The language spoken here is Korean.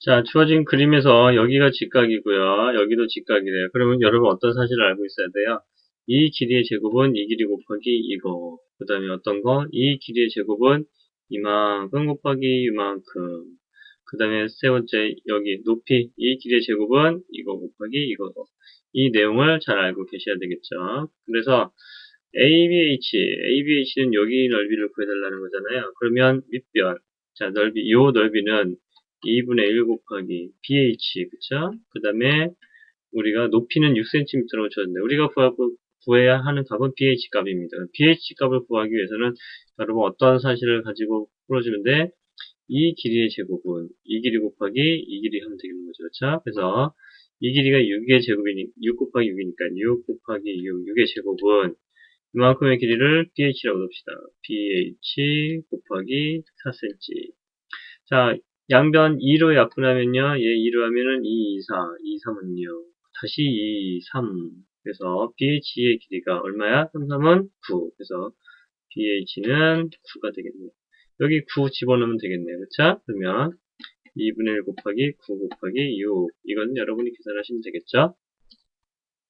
자, 주어진 그림에서 여기가 직각이고요. 여기도 직각이래요. 그러면 여러분 어떤 사실을 알고 있어야 돼요? 이 길이의 제곱은 이 길이 곱하기 이거. 그 다음에 어떤 거? 이 길이의 제곱은 이만큼 곱하기 이만큼. 그 다음에 세 번째 여기 높이 이 길이의 제곱은 이거 곱하기 이거고. 이 내용을 잘 알고 계셔야 되겠죠. 그래서 ABH, ABH는 여기 넓이를 구해달라는 거잖아요. 그러면 밑변, 자 넓이, 요 넓이는 2분의 1 곱하기 BH, 그쵸? 그 다음에 우리가 높이는 6cm라고 줬는데 우리가 구해야 하는 값은 BH 값입니다. BH 값을 구하기 위해서는 여러분 어떤 사실을 가지고 풀어주면 돼? 이 길이의 제곱은 이 길이 곱하기 이 길이 하면 되는 거죠. 그렇죠? 그래서 이 길이가 6의 제곱이니 6 곱하기 6이니까 6 곱하기 6, 6의 제곱은 이만큼의 길이를 BH라고 둡시다. BH 곱하기 4cm. 자, 양변 2로 약분하면요. 얘 2로 하면은 2, 2, 4, 2, 3은요. 다시 2, 3. 그래서 BH의 길이가 얼마야? 3, 3은 9. 그래서 BH는 9가 되겠네요. 여기 9 집어넣으면 되겠네요. 그쵸? 그러면 2분의 1 곱하기 9 곱하기 6. 이건 여러분이 계산하시면 되겠죠?